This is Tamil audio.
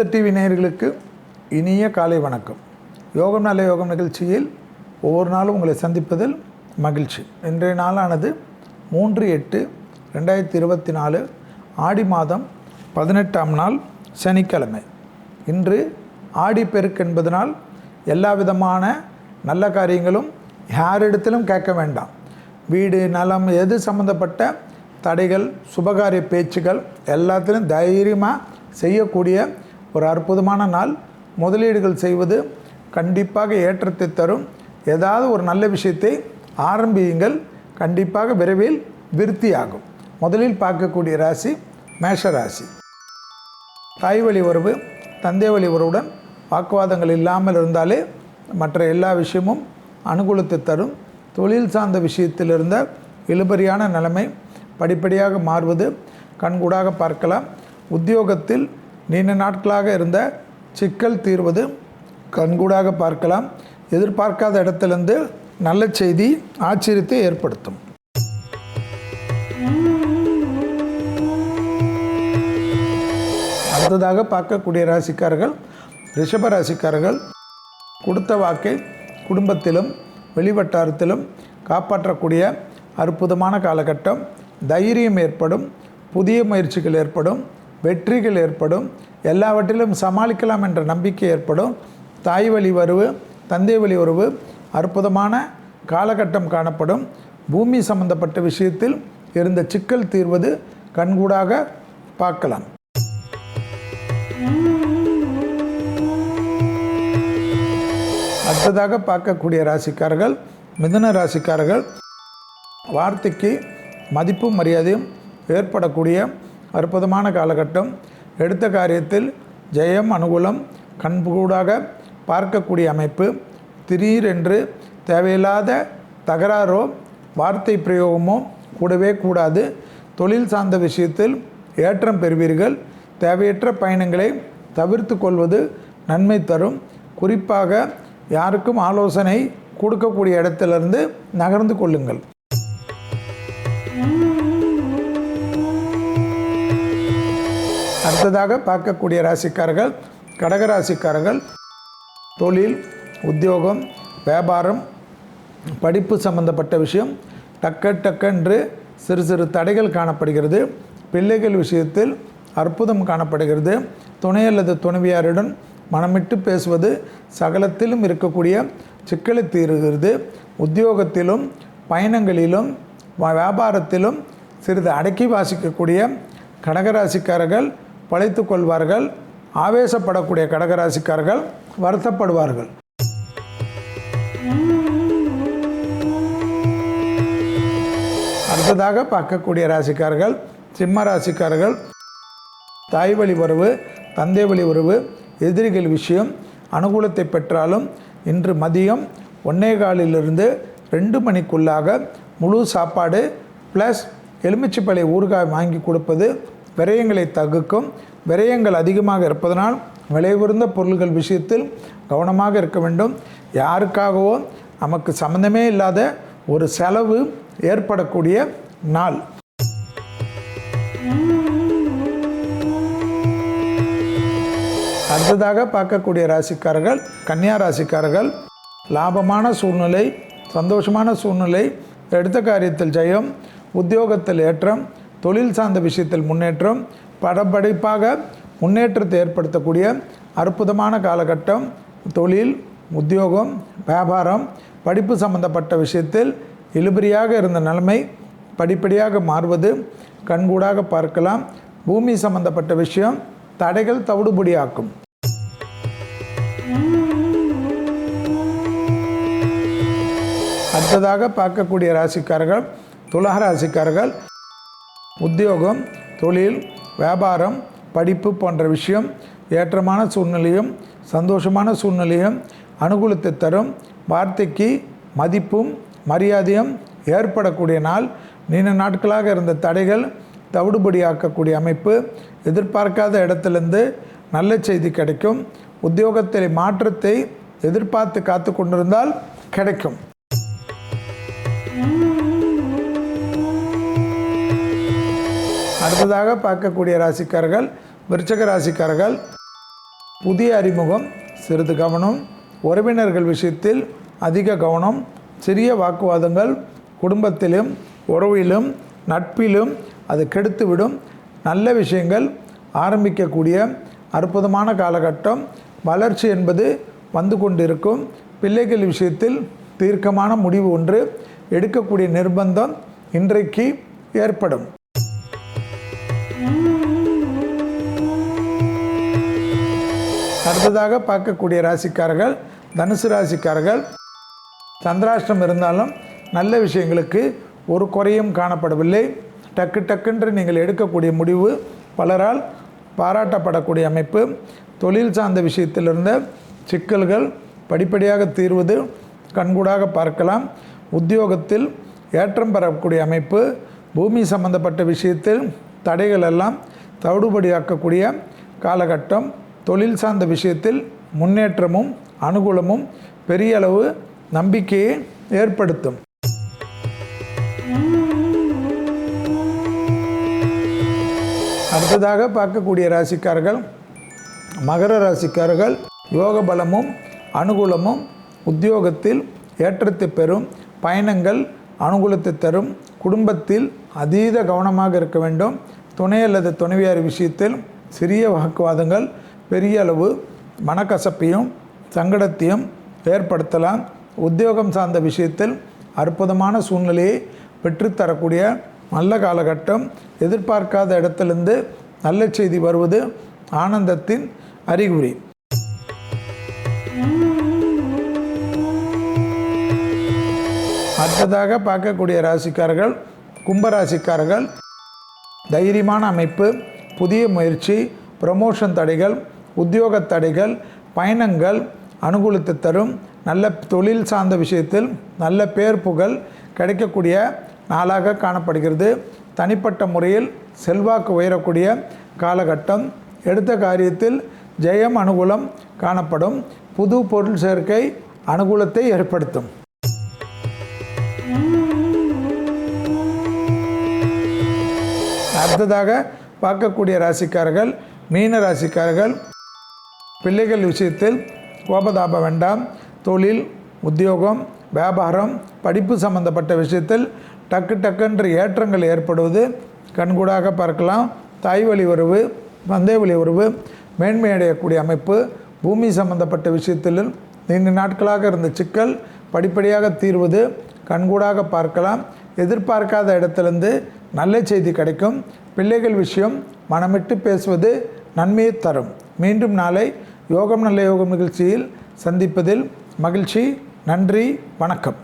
வேத டிவி நேயர்களுக்கு இனிய காலை வணக்கம். யோகம் நல்ல யோகம் நிகழ்ச்சியில் ஒவ்வொரு நாளும் உங்களை சந்திப்பதில் மகிழ்ச்சி. இன்றைய நாளானது மூன்று எட்டு ரெண்டாயிரத்தி இருபத்தி நாலு ஆடி மாதம் பதினெட்டாம் நாள் சனிக்கிழமை. இன்று ஆடி பெருக்கு என்பதனால் எல்லா விதமான நல்ல காரியங்களும் யாரிடத்திலும் கேட்க வேண்டாம். வீடு நலம் எது சம்மந்தப்பட்ட தடைகள் சுபகாரிய பேச்சுகள் எல்லாத்திலும் தைரியமாக செய்யக்கூடிய ஒரு அற்புதமான நாள். முதலீடுகள் செய்வது கண்டிப்பாக ஏற்றத்தை தரும். ஏதாவது ஒரு நல்ல விஷயத்தை ஆரம்பியுங்கள். கண்டிப்பாக விரைவில் விருத்தியாகும். முதலில் பார்க்கக்கூடிய ராசி மேஷ ராசி. தாய் வழி உறவு தந்தை வழி உறவுடன் வாக்குவாதங்கள் இல்லாமல் இருந்தாலே மற்ற எல்லா விஷயமும் அனுகூலத்தை தரும். தொழில் சார்ந்த விஷயத்தில் இருந்த இழுபறியான நிலைமை படிப்படியாக மாறுவது. கண்கூடாக பார்க்கலாம். உத்தியோகத்தில் நீண்ட நாட்களாக இருந்த சிக்கல் தீர்வது கண்கூடாக பார்க்கலாம். எதிர்பார்க்காத இடத்திலிருந்து நல்ல செய்தி ஆச்சரியத்தை ஏற்படுத்தும். அடுத்ததாக பார்க்கக்கூடிய ராசிக்காரர்கள் ரிஷப ராசிக்காரர்கள் கொடுத்த வாக்கை குடும்பத்திலும் வெளிவட்டாரத்திலும் காப்பாற்றக்கூடிய அற்புதமான காலகட்டம். தைரியம் ஏற்படும் புதிய முயற்சிகள் ஏற்படும். வெற்றிகள் ஏற்படும். எல்லாவற்றிலும் சமாளிக்கலாம் என்ற நம்பிக்கை ஏற்படும். தாய் வழி வருவு தந்தை வழி உறவு அற்புதமான காலகட்டம் காணப்படும். பூமி சம்பந்தப்பட்ட விஷயத்தில் இருந்த சிக்கல் தீர்வது கண்கூடாக பார்க்கலாம். அடுத்ததாக பார்க்கக்கூடிய ராசிக்காரர்கள் மிதுன ராசிக்காரர்கள் வார்த்தைக்கு மதிப்பும் மரியாதையும் ஏற்படக்கூடிய அற்புதமான காலகட்டம். எடுத்த காரியத்தில் ஜெயம் அனுகூலம் கண்கூடாக பார்க்கக்கூடிய அமைப்பு. திடீரென்று தேவையில்லாத தகராறோ வார்த்தை பிரயோகமோ கூடவே கூடாது. தொழில் சார்ந்த விஷயத்தில் ஏற்றம் பெறுவீர்கள். தேவையற்ற பயணங்களை தவிர்த்து கொள்வது நன்மை தரும். குறிப்பாக யாருக்கும் ஆலோசனை கொடுக்கக்கூடிய இடத்திலிருந்து நகர்ந்து கொள்ளுங்கள். அடுத்ததாக பார்க்கக்கூடிய ராசிக்காரர்கள் கடகராசிக்காரர்கள் தொழில் உத்தியோகம் வியாபாரம் படிப்பு சம்பந்தப்பட்ட விஷயம் டக்க டக்கென்று சிறு சிறு தடைகள் காணப்படுகிறது. பிள்ளைகள் விஷயத்தில் அற்புதம் காணப்படுகிறது. துணை அல்லது துணைவியாருடன் மனமிட்டு பேசுவது சகலத்திலும் இருக்கக்கூடிய சிக்கலை தீருகிறது. உத்தியோகத்திலும் பயணங்களிலும் வியாபாரத்திலும் சிறிது அடக்கி வாசிக்கக்கூடிய கடகராசிக்காரர்கள் பழைத்து கொள்வார்கள் ஆவேசப்படக்கூடிய கடகராசிக்காரர்கள் வருத்தப்படுவார்கள். அடுத்ததாக பார்க்கக்கூடிய ராசிக்காரர்கள் சிம்ம ராசிக்காரர்கள் தாய் வழி உறவு தந்தை வழி உறவு எதிரிகள் விஷயம் அனுகூலத்தை பெற்றாலும் இன்று மதியம் ஒன்னே காலிலிருந்து ரெண்டு மணிக்குள்ளாக முழு சாப்பாடு ப்ளஸ் எலுமிச்சைப்பழை ஊறுகாய் வாங்கி கொடுப்பது விரயங்களை தகுக்கும் விரயங்கள் அதிகமாக இருப்பதனால் விலை உயர்ந்த பொருள்கள் விஷயத்தில் கவனமாக இருக்க வேண்டும். யாருக்காகவோ நமக்கு சம்மந்தமே இல்லாத ஒரு செலவு ஏற்படக்கூடிய நாள். அடுத்ததாக பார்க்கக்கூடிய ராசிக்காரர்கள் கன்னியா ராசிக்காரர்கள் லாபமான சூழ்நிலை சந்தோஷமான சூழ்நிலை எடுத்த காரியத்தில் ஜெயம் உத்தியோகத்தில் ஏற்றம் தொழில் சார்ந்த விஷயத்தில் முன்னேற்றம் படப்படிப்பாக முன்னேற்றத்தை ஏற்படுத்தக்கூடிய அற்புதமான காலகட்டம் தொழில் உத்தியோகம் வியாபாரம் படிப்பு சம்பந்தப்பட்ட விஷயத்தில் இழுபறியாக இருந்த நிலைமை படிப்படியாக மாறுவது கண்கூடாக பார்க்கலாம். பூமி சம்பந்தப்பட்ட விஷயம் தடைகள் தவிடுபடியாக்கும். அடுத்ததாக பார்க்கக்கூடிய ராசிக்காரர்கள் துலக ராசிக்காரர்கள் உத்தியோகம் தொழில் வியாபாரம் படிப்பு போன்ற விஷயம் ஏற்றமான சூழ்நிலையும் சந்தோஷமான சூழ்நிலையும் அனுகூலத்தை தரும் வார்த்தைக்கு மதிப்பும் மரியாதையும் ஏற்படக்கூடிய நாள் நீண்ட நாட்களாக இருந்த தடைகள் தவிடுபடியாக்கக்கூடிய அமைப்பு எதிர்பார்க்காத இடத்திலிருந்து நல்ல செய்தி கிடைக்கும் உத்தியோகத்தில் மாற்றத்தை எதிர்பார்த்து காத்து கொண்டிருந்தால் கிடைக்கும் அடுத்ததாக பார்க்கக்கூடிய ராசிக்காரர்கள் விருச்சக ராசிக்காரர்கள் புதிய அறிமுகம் சிறிது கவனம் உறவினர்கள் விஷயத்தில் அதிக கவனம் சிறிய வாக்குவாதங்கள் குடும்பத்திலும் உறவிலும் நட்பிலும் அது கெடுத்துவிடும். நல்ல விஷயங்கள் ஆரம்பிக்கக்கூடிய அற்புதமான காலகட்டம். வளர்ச்சி என்பது வந்து கொண்டிருக்கும். பிள்ளைகள் விஷயத்தில் தீர்க்கமான முடிவு ஒன்று. எடுக்கக்கூடிய நிர்பந்தம் இன்றைக்கு ஏற்படும். அடுத்ததாக பார்க்கக்கூடிய ராசிக்காரர்கள் தனுசு ராசிக்காரர்கள் சந்திராஷ்டம் இருந்தாலும் நல்ல விஷயங்களுக்கு ஒரு குறையும் காணப்படவில்லை. டக்கு டக்குன்று நீங்கள் எடுக்கக்கூடிய முடிவு பலரால் பாராட்டப்படக்கூடிய அமைப்பு. தொழில் சார்ந்த விஷயத்திலிருந்த சிக்கல்கள் படிப்படியாக தீர்வது கண்கூடாக பார்க்கலாம். உத்தியோகத்தில் ஏற்றம் பெறக்கூடிய அமைப்பு பூமி சம்பந்தப்பட்ட விஷயத்தில் தடைகள் எல்லாம் தவிடுபடியாக்கக்கூடிய காலகட்டம் தொழில் சார்ந்த விஷயத்தில் முன்னேற்றமும் அனுகூலமும் பெரிய அளவு நம்பிக்கையை ஏற்படுத்தும். அடுத்ததாக பார்க்கக்கூடிய ராசிக்காரர்கள் மகர ராசிக்காரர்கள் யோக பலமும் அனுகூலமும் உத்தியோகத்தில் ஏற்றத்தை பெறும் பயணங்கள் அனுகூலத்தை தரும் குடும்பத்தில் அதீத கவனமாக இருக்க வேண்டும். துணை அல்லது துணைவியார் விஷயத்தில் சிறிய வாக்குவாதங்கள் பெரிய அளவு மனக்கசப்பையும் சங்கடத்தையும் ஏற்படுத்தலாம். உத்தியோகம் சார்ந்த விஷயத்தில் அற்புதமான சூழ்நிலையை பெற்றுத்தரக்கூடிய நல்ல காலகட்டம் எதிர்பார்க்காத இடத்திலிருந்து நல்ல செய்தி வருவது ஆனந்தத்தின் அறிகுறி. அடுத்ததாக பார்க்கக்கூடிய ராசிக்காரர்கள் கும்பராசிக்காரர்கள் தைரியமான அமைப்பு புதிய முயற்சி ப்ரமோஷன் தடைகள் உத்தியோக தடைகள் பயணங்கள் அனுகூலத்தை தரும் நல்ல தொழில் சார்ந்த விஷயத்தில் நல்ல பேர் புகழ் கிடைக்கக்கூடிய நாளாக காணப்படுகிறது. தனிப்பட்ட முறையில் செல்வாக்கு உயரக்கூடிய காலகட்டம் எடுத்த காரியத்தில் ஜெயம் அனுகூலம் காணப்படும். புது பொருள் சேர்க்கை அனுகூலத்தை ஏற்படுத்தும். அடுத்ததாக பார்க்கக்கூடிய ராசிக்காரர்கள் மீன ராசிக்காரர்கள் பிள்ளைகள் விஷயத்தில் கோபதாபம் வேண்டாம். தொழில் உத்தியோகம் வியாபாரம் படிப்பு சம்பந்தப்பட்ட விஷயத்தில் டக்கு டக்குன்ற ஏற்றங்கள் ஏற்படுவது. கண்கூடாக பார்க்கலாம். தாய் வழி உறவு பந்தய வழி உறவு மேன்மையடையக்கூடிய அமைப்பு. பூமி சம்பந்தப்பட்ட விஷயத்தில் நீண்ட நாட்களாக இருந்த சிக்கல் படிப்படியாக தீர்வது. கண்கூடாக பார்க்கலாம். எதிர்பார்க்காத இடத்திலிருந்து நல்ல செய்தி கிடைக்கும். பிள்ளைகள் விஷயம் மனமிட்டு பேசுவது நன்மையை தரும். மீண்டும் நாளை யோகம் நல்ல யோகம் நிகழ்ச்சியில் சந்திப்பதில் மகிழ்ச்சி நன்றி வணக்கம்.